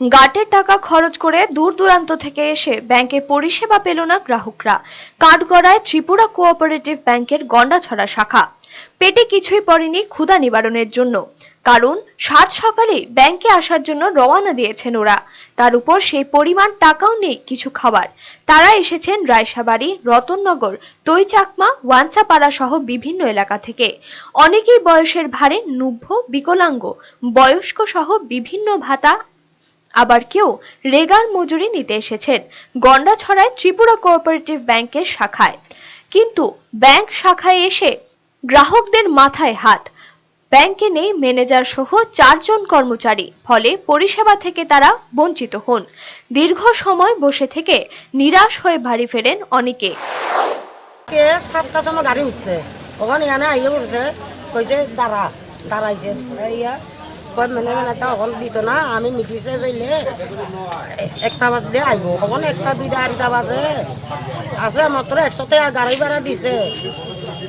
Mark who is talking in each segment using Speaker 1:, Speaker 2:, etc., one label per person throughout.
Speaker 1: গাটের টাকা খরচ করে দূর দূরান্ত থেকে এসে ব্যাংকে পরিষেবা পেল না গ্রাহকরা। কাঠগড়ায় ত্রিপুরা কোঅপারেটিভ ব্যাংকের গন্ডাছড়া শাখা। পেটে কিছুই পড়েনি ক্ষুধা নিবারণের জন্য। কারণ সাত সকালে ব্যাংকে আসার জন্য রওনা দিয়েছেন ওরা। তার উপর সেই পরিমাণ টাকাও নেই কিছু খাবার। তারা এসেছেন রায়সাবাড়ি রতননগর, তৈচাকমা ওয়াঞ্চাপাড়া সহ বিভিন্ন এলাকা থেকে। অনেকেই বয়সের ভারে নুভ্য, বিকলাঙ্গ, বয়স্ক সহ বিভিন্ন ভাতা আবার কেউ রেগার মজুরি নিতে এসেছেন। গন্ডাছড়ায় ত্রিপুরা কোঅপারেটিভ ব্যাংকের শাখায়। কিন্তু ব্যাংক শাখায় এসে গ্রাহকদের মাথায় হাত। ব্যাংকে নেই ম্যানেজার সহ চারজন কর্মচারী। ফলে পরিষেবা থেকে তারা বঞ্চিত হন। দীর্ঘ সময় বসে থেকে নিরাশ হয়ে বাড়ি ফেরেন অনেকে।
Speaker 2: সাতটার সময় গাড়ি উঠছে। ওখানে এখানে আইয়ে উঠছে কইছে, দাঁড়া, দাঁড়াইছে। মেনে মেনে তা ওখানে দিত না, আমি মিটিছে এ- একটা বাজলে আইব ওখানে একটা, দুইটা, আড়িটা বাজে। আছে মাত্র একশো টাকা গাড়ি ভাড়া দিছে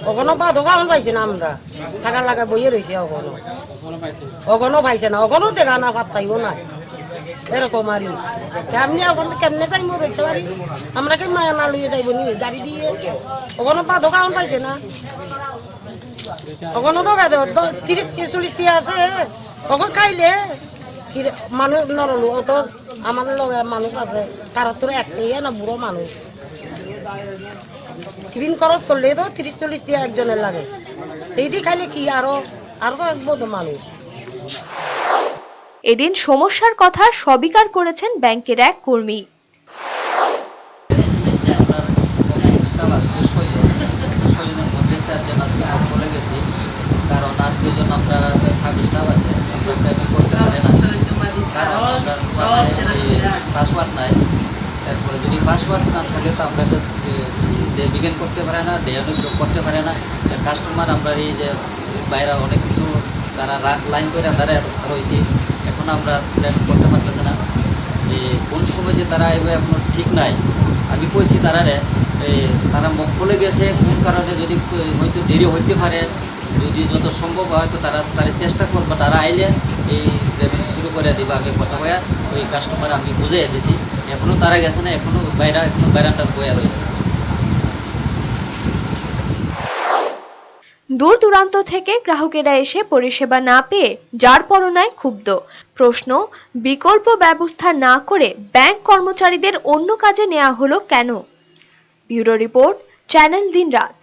Speaker 2: ওখানে বা দোকান পাইছি না আমরা। টাকা লাগা বইয়ে রয়েছে ওখানে ওখানেও পাইছে না ওখানেও দেখা না পাত্তাইও না। এরকম আর কেমনি ওখানে কেমনে যাইব রয়েছে বাড়ি আমরা কি মায়া না লইয়ে যাইব নি? গাড়ি দিয়ে। ওখানে পা দোকান পাইছে না। ওখানে তো গাড়ি দ- তিরিশ তিরিশ চল্লিশ দিয়ে আছে। ওখানে খাইলে মানুষ নরল অত আমার লগে মানুষ আছে। তারা তো একটাই না বুড়ো মানুষ ঋণ খরচ করলে তো তিরিশ চল্লিশ দিয়ে একজনের লাগে। এই খাইলে কি আরও আরও তো একবো মানুষ
Speaker 1: এদিন সমস্যার কথা স্বীকার করেছেন ব্যাংকের এক কর্মী
Speaker 3: আপনার কমিটি সিস্টেম আসলে ছয়জন ছয়জনের মধ্যে চারজন আজকে মত বলে গেছি কারণ আর দুজন আমরা সার্ভিস স্টাফ আছে আমরা পেমেন্ট করতে পারি না কারণ পাসওয়ার্ড নাই। এরপরে যদি পাসওয়ার্ড না থাকে তো আমরা বিজ্ঞান করতে পারে না দেয়ানো করতে পারে না। কাস্টমার আমরা এই যে বাইরে অনেক কিছু তারা লাইন করে তারা রয়েছে। এখন আমরা পেমেন্ট করতে পারতেছে না। এই কোন সময় যে তারা আইবে এখন ঠিক নাই। আমি কইছি তারারে এই তারা মুখ খুলে গেছে কোন কারণে যদি হয়তো দেরি হইতে পারে। যদি যত সম্ভব হয়তো তারা তারা চেষ্টা করব তারা আইলে এই পেমেন্ট শুরু করে দিবা, আমি কথা কয়া ওই কাস্টমার আমি বুঝিয়ে দিছি। এখনও তারা গেছে না এখনও বাইরা এখনও বাইরান্ডার বয়া রয়েছে।
Speaker 1: দূর দূরান্ত থেকে গ্রাহকেরা এসে পরিষেবা না পেয়ে যার পরনায় ক্ষুব্ধ। প্রশ্ন, বিকল্প ব্যবস্থা না করে ব্যাংক কর্মচারীদের অন্য কাজে নেওয়া হলো কেন? ব্যুরো রিপোর্ট, চ্যানেল দিন রাত